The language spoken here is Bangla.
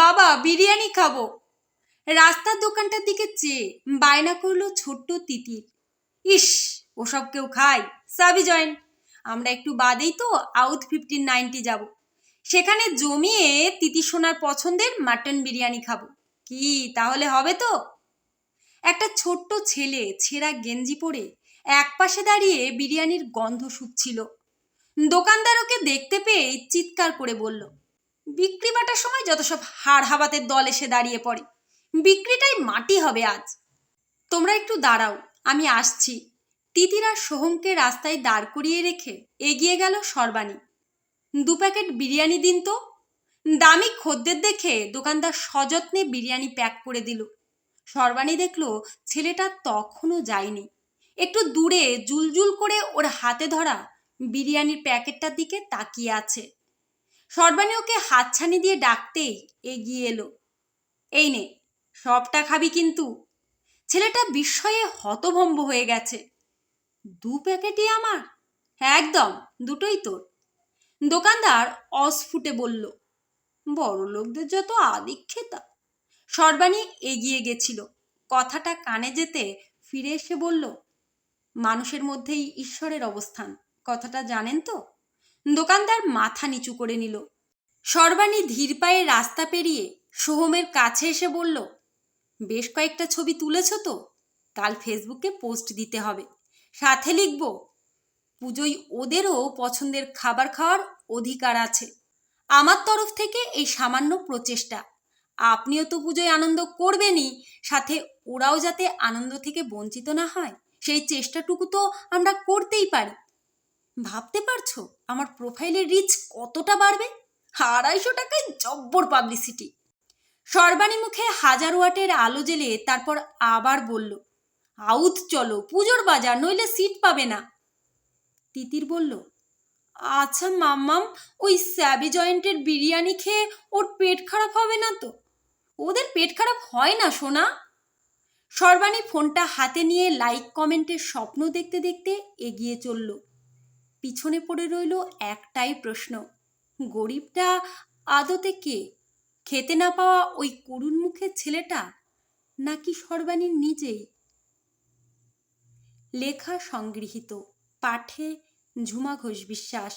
বাবা, বিরিয়ানি খাব। রাস্তার দোকানটার দিকে চেয়ে বায়না করল ছোট্ট তিতির ইস, ওসব কেউ খায়? সাবি জয়েন। আমরা একটু বাদেই তো আউট ফিফটিন নাইনটি যাব। সেখানে জমিয়ে তিতি সোনার পছন্দের মাটন বিরিয়ানি খাব। কি, তাহলে হবে তো? একটা ছোট্ট ছেলে ছেঁড়া গেঞ্জি পরে এক পাশে দাঁড়িয়ে বিরিয়ানির গন্ধ শুকছিল। দোকানদার ওকে দেখতে পেয়ে চিৎকার করে বলল বিক্রি বাটার সময় যত সব হাড় হাবাতের দল এসে দাঁড়িয়ে পড়ে। বিক্রিটাই মাটি হবে আজ। তোমরা একটু দাঁড়াও, আমি আসছি। তিতিরা সোহমকে রাস্তায় দাঁড় করিয়ে রেখে এগিয়ে গেল সর্বাণী। দু প্যাকেট বিরিয়ানি দিন তো। দামি খদ্দের দেখে দোকানদার সযত্নে বিরিয়ানি প্যাক করে দিল। সর্বাণী দেখল ছেলেটা তখনও যায়নি। একটু দূরে জুলজুল করে ওর হাতে ধরা বিরিয়ানির প্যাকেটটার দিকে তাকিয়ে আছে। সর্বাণী ওকে হাতছানি দিয়ে ডাকতেই এগিয়ে এলো। এই নে, সবটা খাবি কিন্তু। ছেলেটা বিস্ময়ে হতভম্ব হয়ে গেছে। দু প্যাকেটই আমার? একদম, দুটোই তোর। দোকানদার অস্ফুটে বলল, বড় লোকদের যত আদিক্ষেতা। সর্বাণী এগিয়ে গেছিল। কথাটা কানে যেতে ফিরে এসে বলল, মানুষের মধ্যেই ঈশ্বরের অবস্থান। কথাটা জানেন তো? দোকানদার মাথা নিচু করে নিল। সর্বাণী ধীর পায়ে রাস্তা পেরিয়ে সোহমের কাছে এসে বলল, বেশ কয়েকটা ছবি তুলেছ তো? কাল ফেসবুকে পোস্ট দিতে হবে। সাথে লিখব, পুজোয় ওদেরও পছন্দের খাবার খাওয়ার অধিকার আছে। আমার তরফ থেকে এই সামান্য প্রচেষ্টা। আপনিও তো পুজোয় আনন্দ করবেনই। সাথে ওরাও যাতে আনন্দ থেকে বঞ্চিত না হয়, সেই চেষ্টাটুকু তো আমরা করতেই পারি। ভাবতে পারছ? আমার প্রোফাইলের রিচ কতটা বাড়বে? আড়াইশো টাকায় জব্বর পাবলিসিটি সর্বাণী মুখে হাজার ওয়াটের আলো জ্বেলে তারপর আবার বলল আউট চলো, পুজোর বাজার, নইলে সিট পাবে না। তিতির বলল আচ্ছা মাম্মাম, ওই স্যাবি জয়েন্টের বিরিয়ানি খেয়ে ওর পেট খারাপ হবে না তো? ওদের পেট খারাপ হয় না, সোনা? সর্বাণী ফোনটা হাতে নিয়ে লাইক কমেন্টের স্বপ্ন দেখতে দেখতে এগিয়ে চলল। পিছনে পড়ে রইল একটাই প্রশ্ন, গরিবটা আদতে কে? খেতে না পাওয়া ওই করুণ মুখের ছেলেটা নাকি সর্বাণীর নিজেই লেখা সংগৃহীত, পাঠে ঝুমা ঘোষ বিশ্বাস।